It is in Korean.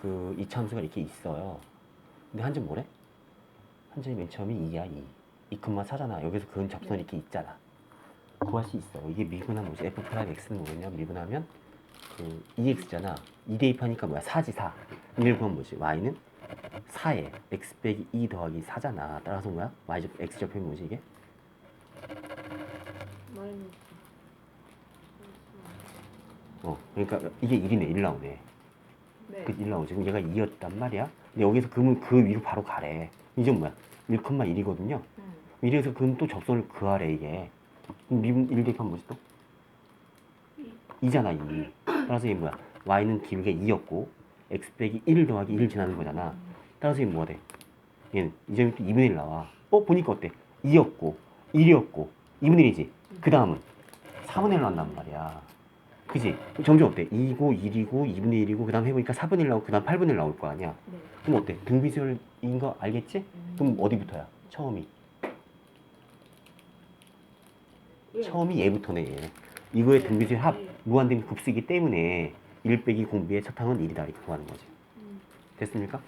그 이차함수가 이렇게 있어요. 근데 한점 뭐래? 한 점이 맨 처음이 2야 2. 2컴마 4잖아. 여기서 근 접선이 이렇게 있잖아. 구할 수 있어. 이게 미분하면 뭐지? f 프라임 x는 뭐냐? 미분하면 그 2x잖아. 2 대입하니까 뭐야? 4지 4. 1 구하면 뭐지? y는 4에 x 빼기 2 더하기 4잖아. 따라서 뭐야? y 접 x 접하면 뭐지 이게? 어. 그러니까 이게 1이네. 1 나오네. 네. 그 1 나오지. 그럼 얘가 2였단 말이야. 근데 여기서 금은 그 위로 바로 가래. 이제 뭐야? 1,1이거든요. 음. 이래서 그럼 또 접선을 그하래 이게. 그럼 미분 1 대입하면 뭐지 또? 2 잖아 2. 따라서 이게 뭐야? y는 길게 2였고 x 빼기 1 더하기 1 지나는 거잖아. 따라서 이게 뭐가 돼? 얘는 이 점이 또 2분의 1 나와. 어? 보니까 어때? 2였고 1이었고 2분의 1이지. 그 다음은 4분의 1 나온단 말이야. 그지? 점점 어때? 2고 1이고 2분의 1이고 그 다음 해보니까 4분의 1 나오고 그 다음 8분의 1 나올 거 아니야. 네. 그럼 어때? 등비수열인 거 알겠지? 그럼 어디부터야? 처음이. 예. 처음이 얘부터네 얘. 이거의 네. 등비수의 합 네. 무한대인 곱수이기 때문에 1 빼기 공비의 첫 항은 1이다 이렇게 구하는 거지. 음. 됐습니까?